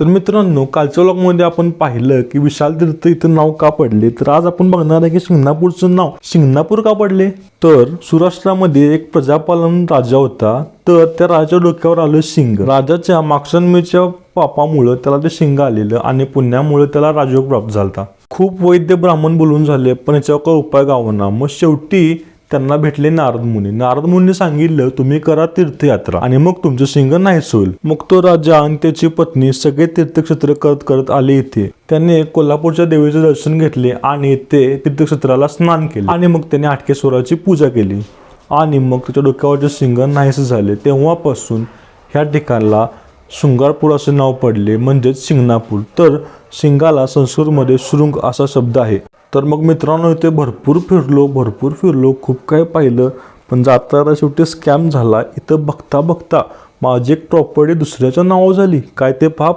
तर मित्रांनो कालच्या व्लॉगमध्ये आपण पाहिलं की विशाल तीर्थ इथं नाव का पडले? तर आज आपण बघणार आहे की शिंगणापूरचं नाव. शिंगणापूर का पडले? तर सुराष्ट्रामध्ये एक प्रजापालन राजा होता. तर त्या राजा डोक्यावर आलं शिंग. राजाच्या मागसन्मीच्या पापामुळं त्याला ते शिंग आलेलं आणि पुण्यामुळे त्याला राजयोग प्राप्त झाला खूप वैद्य ब्राह्मण बोलून झाले पण याच्यावर काही उपाय गावना. मग शेवटी त्यांना भेटले नारद मुनी. नारद मुनी सांगितलं तुम्ही करा तीर्थयात्रा आणि मग तुमचं सिंग नाहीच होईल मग तो राजा आणि त्याची पत्नी सगळे तीर्थक्षेत्र करत करत आले इथे. त्याने कोल्हापूरच्या देवीचे दर्शन घेतले आणि ते तीर्थक्षेत्राला स्नान केले. आणि मग त्याने आटकेश्वराची पूजा केली. आणि मग त्याच्या डोक्यावरचे सिंग नाहीसे झाले तेव्हापासून ह्या ठिकाणला शृंगारपूर असे नाव पडले म्हणजेच सिंगणापूर तर सिंगाला संस्कृतमध्ये शृंग असा शब्द आहे. तर मग मित्रांनो इथे भरपूर फिरलो भरपूर फिरलो खूप काही पाहिलं. पण जाताना शेवटी स्कॅम झाला. इथं बघता बघता माझी एक प्रॉपर्टी दुसऱ्याच्या नावावर झाली. काय ते पहा